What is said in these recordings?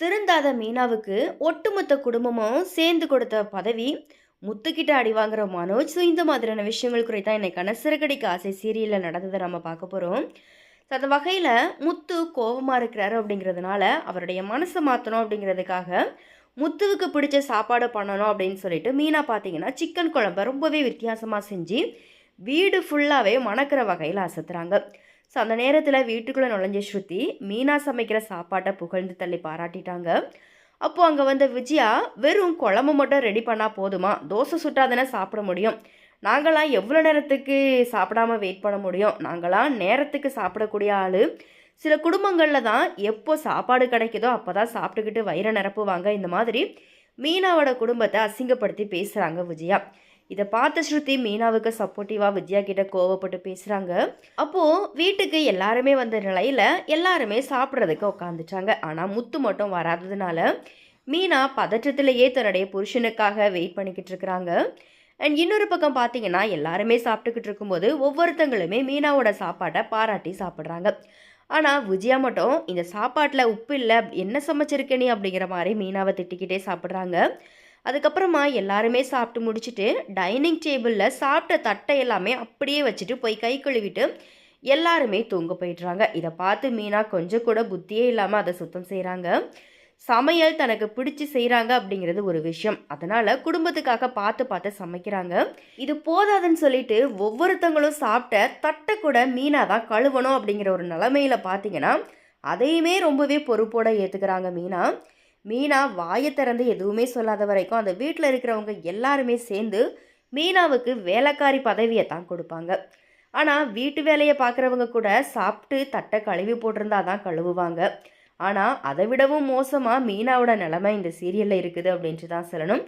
திருந்தாத மீனாவுக்கு ஒட்டுமொத்த குடும்பமும் சேர்ந்து கொடுத்த பதவி முத்துக்கிட்ட அடி வாங்குற மனோஜ் ஸோ இந்த மாதிரியான விஷயங்கள் குறித்து தான் இன்னைக்கான சிறுகடிக்கு ஆசை சீரியலில் நடந்ததை நம்ம பார்க்க போகிறோம் ஸோ அந்த வகையில் முத்து கோபமாக இருக்கிறாரு அப்படிங்கிறதுனால அவருடைய மனசை மாற்றணும் அப்படிங்கிறதுக்காக முத்துவுக்கு பிடிச்ச சாப்பாடு பண்ணணும் அப்படின்னு சொல்லிட்டு மீனா பார்த்தீங்கன்னா சிக்கன் குழம்ப ரொம்பவே வித்தியாசமாக செஞ்சு வீடு ஃபுல்லாகவே மணக்கிற வகையில் அசத்துறாங்க. ஸோ அந்த நேரத்தில் வீட்டுக்குள்ளே நுழைஞ்ச ஸ்ருதி மீனா சமைக்கிற சாப்பாட்டை புகழ்ந்து தள்ளி பாராட்டிட்டாங்க. அப்போது அங்கே வந்த விஜயா வெறும் குழம்பு மட்டும் ரெடி பண்ணால் போதுமா? தோசை சுட்டாதானே சாப்பிட முடியும்? நாங்களாம் எவ்வளோ நேரத்துக்கு சாப்பிடாம வெயிட் பண்ண முடியும்? நாங்களாம் நேரத்துக்கு சாப்பிடக்கூடிய ஆள். சில குடும்பங்களில் தான் எப்போ சாப்பாடு கிடைக்குதோ அப்போ தான் சாப்பிட்டுக்கிட்டு வயிறை நிரப்புவாங்க. இந்த மாதிரி மீனாவோட குடும்பத்தை அசிங்கப்படுத்தி பேசுகிறாங்க விஜயா. இதை பார்த்த ஸ்ருதி மீனாவுக்கு சப்போர்ட்டிவாக வித்யா கிட்ட கோவப்பட்டு பேசுகிறாங்க அப்போது வீட்டுக்கு எல்லாருமே வந்த நிலையில் எல்லாருமே சாப்பிட்றதுக்கு உட்காந்துட்டாங்க ஆனால் முத்து மட்டும் வராததுனால மீனா பதற்றத்திலேயே தன்னுடைய புருஷனுக்காக வெயிட் பண்ணிக்கிட்டு இருக்கிறாங்க. அண்ட் இன்னொரு பக்கம் பார்த்தீங்கன்னா எல்லாருமே சாப்பிட்டுக்கிட்டு இருக்கும்போது ஒவ்வொருத்தங்களுமே மீனாவோட சாப்பாட்டை பாராட்டி சாப்பிட்றாங்க. ஆனால் விஜயா மட்டும் இந்த சாப்பாட்டில் உப்பு இல்லை என்ன சமைச்சிருக்க நீ? அப்படிங்கிற மாதிரி மீனாவை திட்டிக்கிட்டே சாப்பிட்றாங்க. அதுக்கப்புறமா எல்லாருமே சாப்பிட்டு முடிச்சுட்டு டைனிங் டேபிளில் சாப்பிட்ட தட்டை எல்லாமே அப்படியே வச்சுட்டு போய் கை கழுவிட்டு எல்லாருமே தூங்க போயிடுறாங்க. இதை பார்த்து மீனா கொஞ்சம் கூட புத்தியே இல்லாமல் அதை சுத்தம் செய்கிறாங்க சமையல் தனக்கு பிடிச்சி செய்கிறாங்க அப்படிங்கிறது ஒரு விஷயம். அதனால் குடும்பத்துக்காக பார்த்து பார்த்து சமைக்கிறாங்க. இது போதாதுன்னு சொல்லிட்டு ஒவ்வொருத்தங்களும் சாப்பிட்ட தட்டை கூட மீனா தான் கழுவணும் அப்படிங்கிற ஒரு நிலமையில பார்த்தீங்கன்னா அதையுமே ரொம்பவே பொறுப்போட ஏற்றுக்கிறாங்க மீனா. மீனா வாயை திறந்து எதுவுமே சொல்லாத வரைக்கும் அந்த வீட்டில் இருக்கிறவங்க எல்லாருமே சேர்ந்து மீனாவுக்கு வேலைக்காரி பதவியை தான் கொடுப்பாங்க. ஆனால் வீட்டு வேலையை பார்க்குறவங்க கூட சாப்பிட்டு தட்டை கழுவி போட்டிருந்தா தான் கழுவுவாங்க. ஆனால் அதை விடவும் மோசமாக மீனாவோட நிலமை இந்த சீரியலில் இருக்குது அப்படின்ட்டு தான் சொல்லணும்.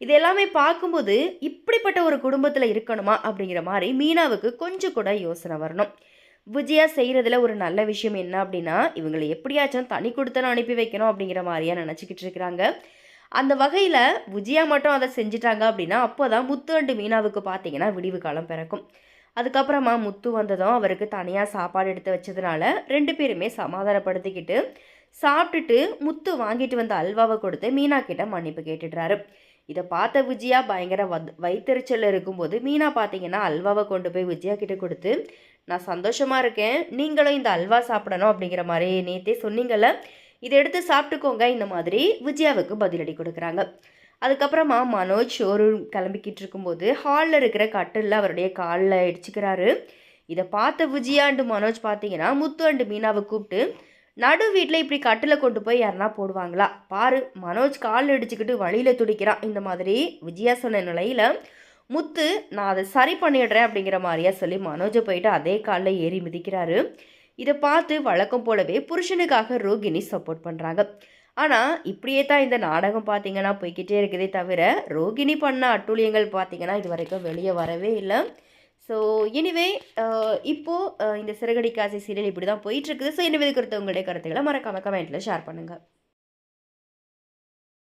இது எல்லாமே பார்க்கும்போது இப்படிப்பட்ட ஒரு குடும்பத்தில் இருக்கணுமா அப்படிங்கிற மாதிரி மீனாவுக்கு கொஞ்சம் கூட யோசனை வரணும். விஜயா செய்கிறதுல ஒரு நல்ல விஷயம் என்ன அப்படின்னா இவங்களை எப்படியாச்சும் தனி கொடுத்தனும் அனுப்பி வைக்கணும் அப்படிங்கிற மாதிரியா நினச்சிக்கிட்டு இருக்கிறாங்க. அந்த வகையில் விஜயா மட்டும் அதை செஞ்சிட்டாங்க அப்படின்னா அப்போ தான் முத்து அண்டு மீனாவுக்கு பார்த்தீங்கன்னா விடிவு காலம் பிறக்கும். அதுக்கப்புறமா முத்து வந்ததும் அவருக்கு தனியாக சாப்பாடு எடுத்து வச்சதுனால ரெண்டு பேருமே சமாதானப்படுத்திக்கிட்டு சாப்பிட்டுட்டு முத்து வாங்கிட்டு வந்த அல்வாவை கொடுத்து மீனா கிட்ட மன்னிப்பு கேட்டுடுறாரு. இதை பார்த்த விஜயா பயங்கர வத் வயிற்றுச்சல் இருக்கும்போது மீனா பார்த்தீங்கன்னா அல்வாவை கொண்டு போய் விஜயா கிட்ட கொடுத்து நான் சந்தோஷமாக இருக்கேன். நீங்களும் இந்த அல்வா சாப்பிடணும் அப்படிங்கிற மாதிரி நேற்றே சொன்னீங்கள்ல இதை எடுத்து சாப்பிட்டுக்கோங்க. இந்த மாதிரி விஜயாவுக்கு பதிலடி கொடுக்குறாங்க. அதுக்கப்புறமா மனோஜ் ஒரு கிளம்பிக்கிட்டு இருக்கும்போது ஹாலில் இருக்கிற கட்டிலில் அவருடைய காலில் இடிச்சுக்கிறாரு. இதை பார்த்த விஜயா அண்டு மனோஜ் பார்த்தீங்கன்னா முத்து அண்டு மீனாவை கூப்பிட்டு நடு வீட்டில் இப்படி கட்டில் கொண்டு போய் யாருனா போடுவாங்களா? பாரு மனோஜ் காலில் இடிச்சுக்கிட்டு வழியில் துடிக்கிறான். இந்த மாதிரி விஜயா சொன்ன நிலையில் முத்து நான் அதை சரி பண்ணிடுறேன் அப்படிங்கிற மாதிரியா சொல்லி மனோஜை போயிட்டு அதே காலில் ஏறி மிதிக்கிறாரு. இதை பார்த்து வழக்கம் போலவே புருஷனுக்காக ரோகிணி சப்போர்ட் பண்ணுறாங்க ஆனால் இப்படியே தான் இந்த நாடகம் பார்த்தீங்கன்னா போய்கிட்டே இருக்குதே தவிர ரோகிணி பண்ண அட்டூழியங்கள் பார்த்தீங்கன்னா இது வரைக்கும் வெளியே வரவே இல்லை. ஸோ எனிவே இப்போது இந்த சிறகடி காசி சீரியல் இப்படி தான் போயிட்டுருக்குது ஸோ எனவே குறித்த உங்களுடைய கருத்துக்களை மறக்காம கமெண்ட்டில் ஷேர் பண்ணுங்கள்